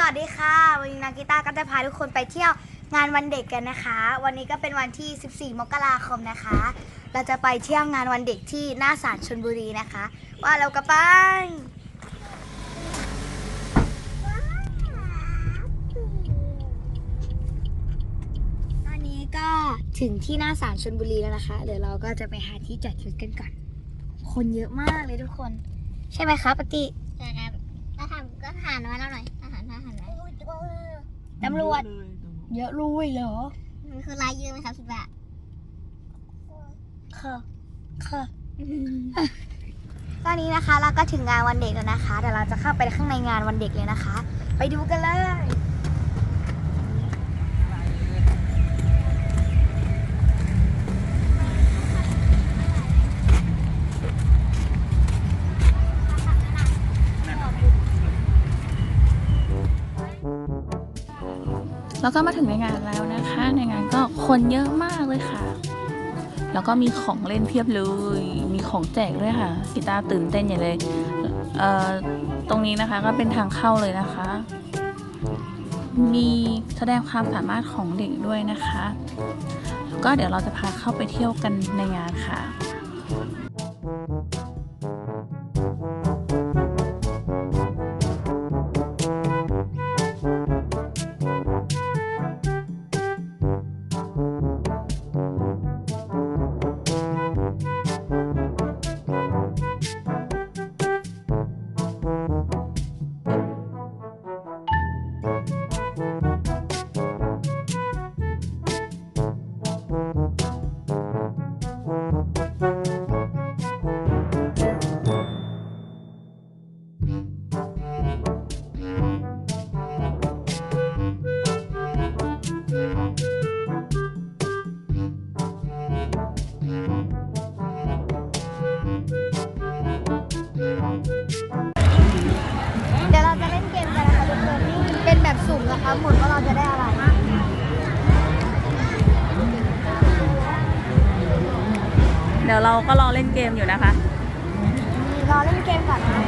สวัสดีค่ะ วันนี้นากิต้าก็จะพาทุกคนไปเที่ยวงานวันเด็กกันนะคะ วันนี้ก็เป็นวันที่ 14 มกราคมนะคะ เราจะไปเที่ยวงานวันเด็กที่หน้าศาลชนบุรีนะคะ ว่าเราก็ไปตอนนี้ก็ถึงที่หน้าศาลชนบุรีแล้วนะคะ เดี๋ยวเราก็จะไปหาที่จัดชุดกันก่อน คนเยอะมากเลยทุกคน ใช่ไหมคะปกติใช่ครับก็ทำก็หันมาแล้วหน่อยอาหารอา หารไหนตำรวจ เยอะลุยเหรอ มันคือลายยืนไหมครับคิดว่าค่ะค่ะตอนนี้นะคะเราก็ถึงงานวันเด็กแล้วนะคะเดี๋ยวเราจะเข้าไปข้างในงานวันเด็กเลยนะคะ ไปดูกันเลย แล้วก็มาถึงในงานแล้วนะคะ ในงานก็คนเยอะมากเลยค่ะ แล้วก็มีของเล่นเพียบเลย มีของแจกด้วยค่ะกีตาร์ตื่นเต้นอย่างเลยเอ่อตรงนี้นะคะก็เป็นทางเข้าเลยนะคะ มีแสดงความสามารถของเด็กด้วยนะคะแล้วก็เดี๋ยวเราจะพาเข้าไปเที่ยวกันในงานค่ะ สุ่มนะคะหมุนว่าเราจะได้อะไรเดี๋ยวเราก็รอเล่นเกมอยู่นะคะ รอเล่นเกมก่อนนะ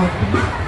ป่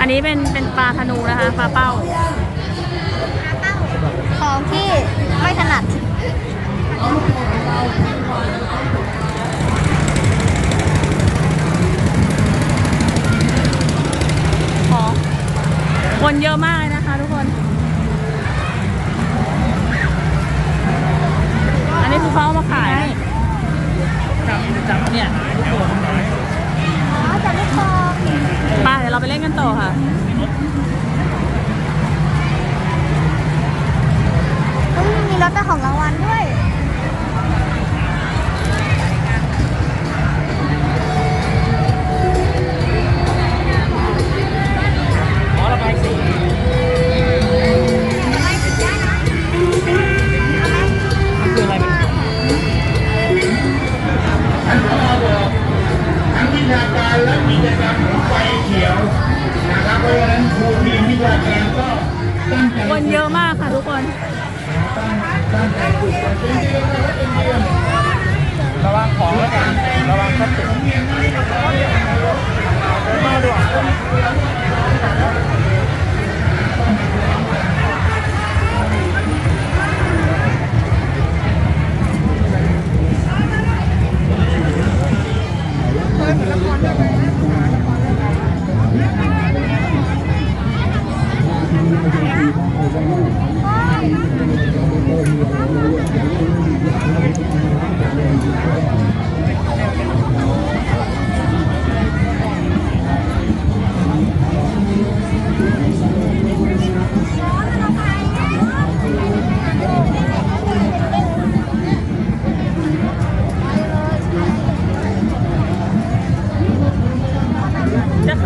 อันนี้เป็นเป็นปลาธนูนะคะปลาเป้า ของที่ไม่ถนัด ของคนเยอะมากเลยนะคะทุกคน อันนี้คือเขาเอามาขายจับจับเนี่ย แต่ลูกอลไปเดี๋ยวเราไปเล่นกันต่อค่ะ เฮ้มีรถเป็นของรางวัลด้วย ชาการและกิจกรรมของไฟเขียวนะครับเพราะฉะนั้นครูทีมวิชาการก็ตั้งใจคนเยอะมากค่ะทุกคนตั้งใจฝึกกันจริงๆแล้วก็เป็นเดือนระวังของแล้วกันระวังพลาสติกจะ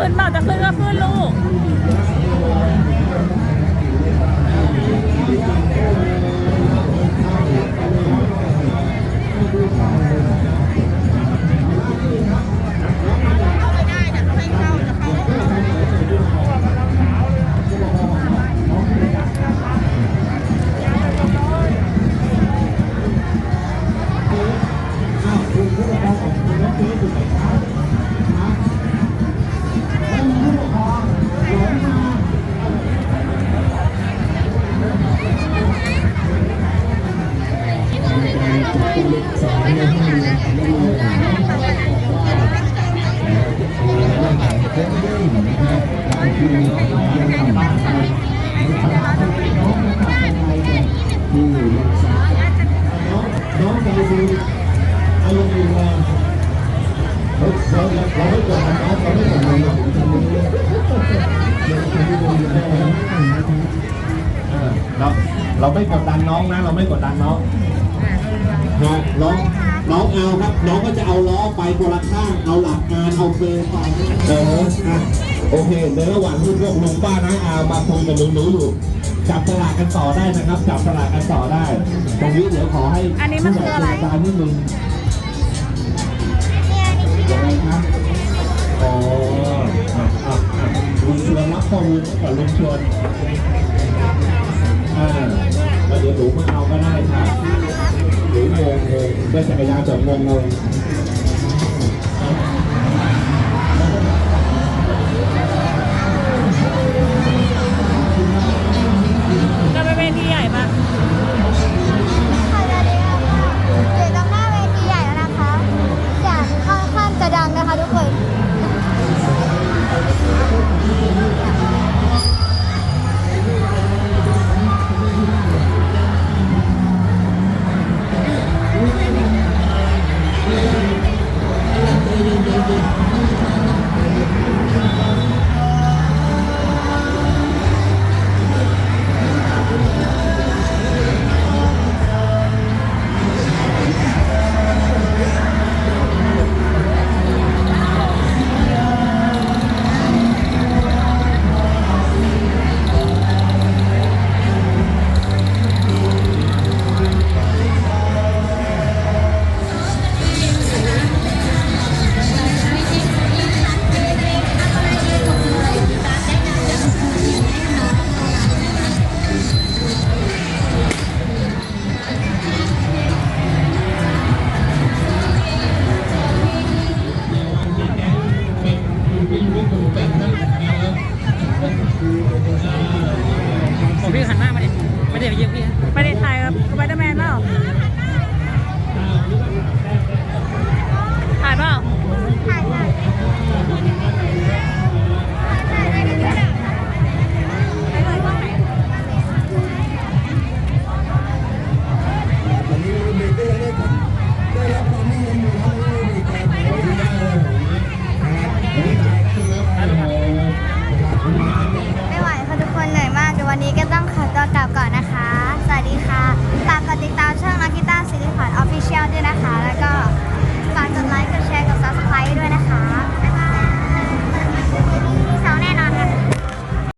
ขึ้นเปล่าจะขึ้นก็ขึ้น เราเราไม่กดดันน้องนะ เราไม่กดดันน้องครับน้องน้องเอาครับ น้องก็จะเอาล้อไปคนละข้าง เอาหลักการเอาเฟรมไปเออโอเคในระหว่างที่พวกลุงป้าน้าอามาคุยกับหนูๆอยู่ จับสลากกันต่อได้นะครับ จับสลากกันต่อได้ ตรงนี้เดี๋ยวขอให้อันนี้มันคืออะไรผู้ใหญ่ใจดีนิดนึงยังไงครับอ๋ออะอะอะลุงชวนรับข้อมูลก่อนลุงชวนอ่าแล้วเดี๋ยวหนูมาเอาก็ได้ค่ะหรืองงงงด้วยจักรยานจอดงงงง